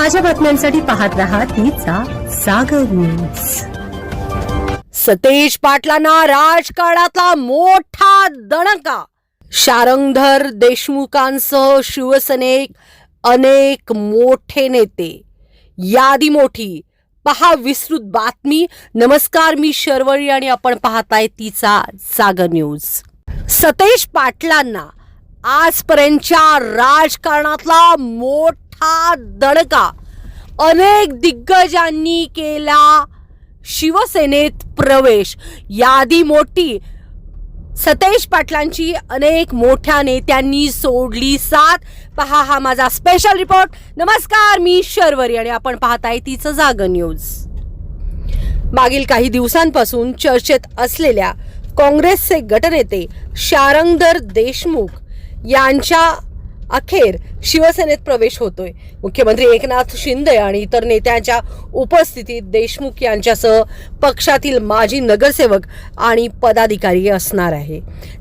ताज्या बातम्यांसाठी पाहत राहा तिचा सागर न्यूज सतेज पाटलांना राजकारणातला मोठा दणका. शारंगधर देशमुखांसह शिवसेनेक अनेक मोठे नेते. यादी मोठी. पहा विस्तृत बातमी. नमस्कार मी शर्वरी आणि आपण पाहताय तिचा सागर न्यूज सतेज पाटलांना आजपर्यंतच्या राजकारणातला मोठा दणका. अनेक दिग्गजांनी केला शिवसेनेत प्रवेश. यादी मोठी. सतेज पाटलांची अनेक मोठ्या नेत्यांनी सोडली साथ. पहा हा माझा स्पेशल रिपोर्ट नमस्कार मी शर्वरी आणि आपण पाहताय तिचं जाग न्यूज मागील काही दिवसांपासून चर्चेत असलेल्या काँग्रेसचे गटनेते शारंगधर देशमुख यांच्या अखेर शिवसेनेत प्रवेश होतोय. मुख्यमंत्री एकनाथ शिंदे आणि इतर नेत्यांच्या उपस्थितीत देशमुख यांच्यासह पक्षातील माजी नगरसेवक आणि पदाधिकारी असणार आहे.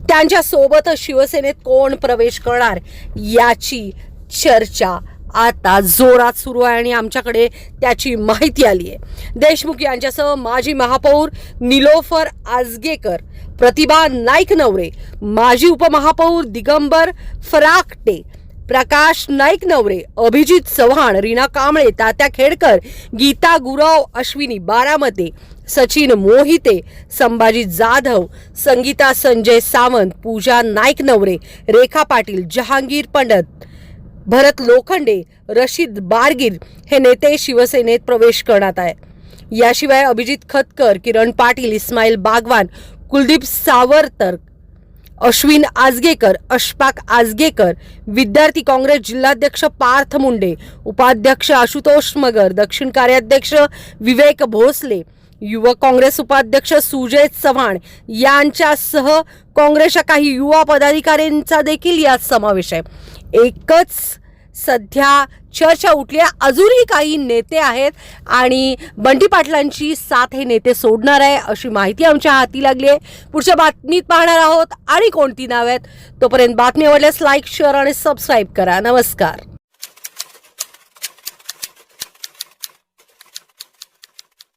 त्यांच्यासोबतच शिवसेनेत कोण प्रवेश करणार याची चर्चा आता जोरात सुरू आहे आणि आमच्याकडे त्याची माहिती आली आहे. देशमुख यांच्यासह माजी महापौर निलोफर आजगेकर प्रतिभा नाईक नवरे माजी उपमहापौर दिगंबर फराकटे प्रकाश नाईक नवरे अभिजित चव्हाण रीना कांबळे तात्या खेडकर गीता गुरव अश्विनी बारामते सचिन मोहिते संभाजी जाधव संगीता संजय सावंत पूजा नाईक नवरे रेखा पाटील जहांगीर पंडत भरत लोखंडे रशीद बारगीर हे नेते शिवसेनेत प्रवेश करण्यात आहे याशिवाय अभिजित खतकर किरण पाटील इस्माईल बागवान कुलदीप सावरकर अश्विन आजगेकर अशफाक आजगेकर विद्यार्थी काँग्रेस जिल्हाध्यक्ष पार्थ मुंडे उपाध्यक्ष आशुतोष मगर दक्षिण कार्याध्यक्ष विवेक भोसले युवक काँग्रेस उपाध्यक्ष सुजय चव्हाण यांच्यासह काँग्रेसच्या काही युवा पदाधिकाऱ्यांचा देखील यात समावेश आहे. एकच सध्या चर्चा उठल्या अजूनही काही नेते आहेत आणि बंटी पाटलांची साथ हे नेते सोडणार आहे अशी माहिती आमच्या हाती लागली आहे. पुढच्या बातमीत पाहणार आहोत आणि कोणती नाव आहेत तोपर्यंत बातमी आवडल्यास लाईक शेअर आणि सबस्क्राईब करा. नमस्कार.